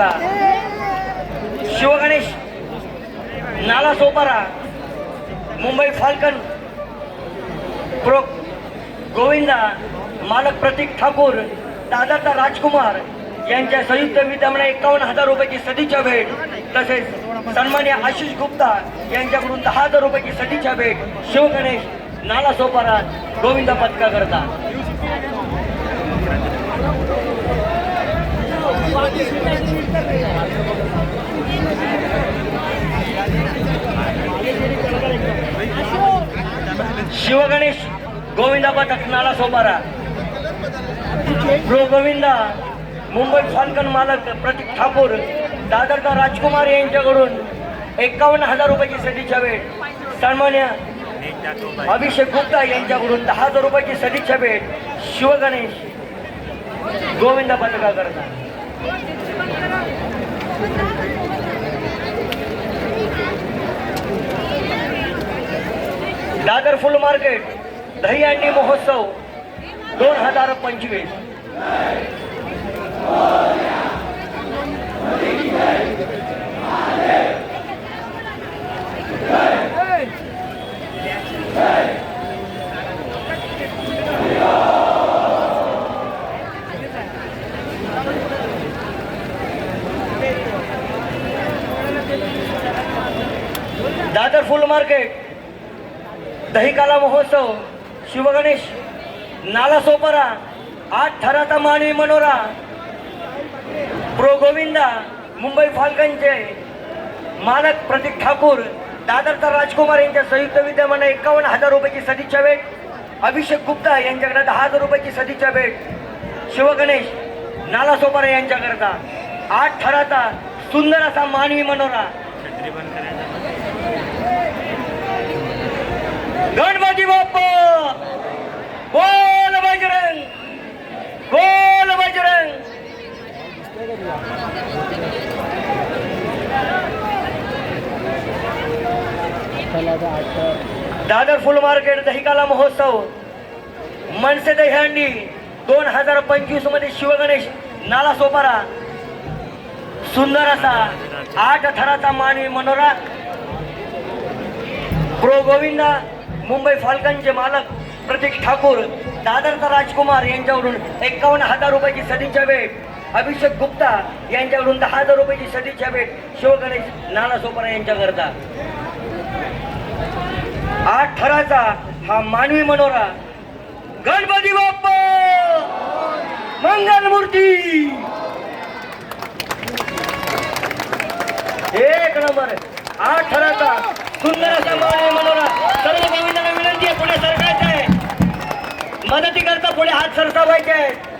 का? Shivganesh Nala Sopara Mumbai Falcon pro Govinda मालक प्रतीक ठाकूर दादाचा राजकुमार यांच्या संयुक्त विद्यमाने एकावन्न हजार रुपयाची सदिच्छा भेट तसेच सन्मान्य आशिष गुप्ता यांच्याकडून दहा हजार रुपयाची सदिच्छा भेट शिवगणेश नाला सोपारा गोविंदा पथका करता शिवगणेश गोविंदाबा पथक नाला गोविंदा मुंबई फाल्कन मालक प्रतीक ठाकूर दादरकर राजकुमार यांच्याकडून एकावन्न हजार रुपयाची सदिच्छा भेट. सन्मान्य अभिषेक गुप्ता यांच्याकडून दहा हजार रुपयाची सदिच्छा भेट शिवगणेश गोविंदा पथका दादर फुल मार्केट दहीहंडी महोत्सव दोन हजार पंचवीस. दादर फुल मार्केट दहीकाला महोत्सव शिवगणेश नाला सोपारा आठ थराचा मानवी मनोरा प्रो गोविंदा मुंबई फाल्कनचे मालक प्रतीक ठाकूर दादरचा राजकुमार यांच्या संयुक्त विद्यमाने एकावन्न हजार रुपयाची सदिच्छा भेट अभिषेक गुप्ता यांच्याकडे दहा हजार रुपयाची सदिच्छा भेट शिवगणेश नाला सोपारा यांच्याकरता आठ थराचा सुंदर असा मानवी मनोरा. गणपती बाप्पा! बोल बजरंग! बोल बजरंग! दादर फुल मार्केट दहिकाला महोत्सव मनसे दहीहंडी दोन हजार पंचवीसमध्ये शिवगणेश नाला सोपारा. सुंदर असा आठ थराचा मानवी मनोरा प्रो गोविंदा मुंबई फाल्कनचे मालक प्रतीक ठाकूर दादरचा राजकुमार यांच्यावरून एकावन्न हजार रुपयाची सदीच्या भेट. अभिषेक गुप्ता यांच्याकडून दहा हजार रुपयाची सदीच्या भेट. शिवगणेश नाना सोपारा यांच्याकरता. आठ थराचा हा मानवी मनोरा. गणपती बाप्पा! मंगल मूर्ती! एक नंबर. आठ थराचा सुंदर असा मानवी मनोरा. सर्व action committee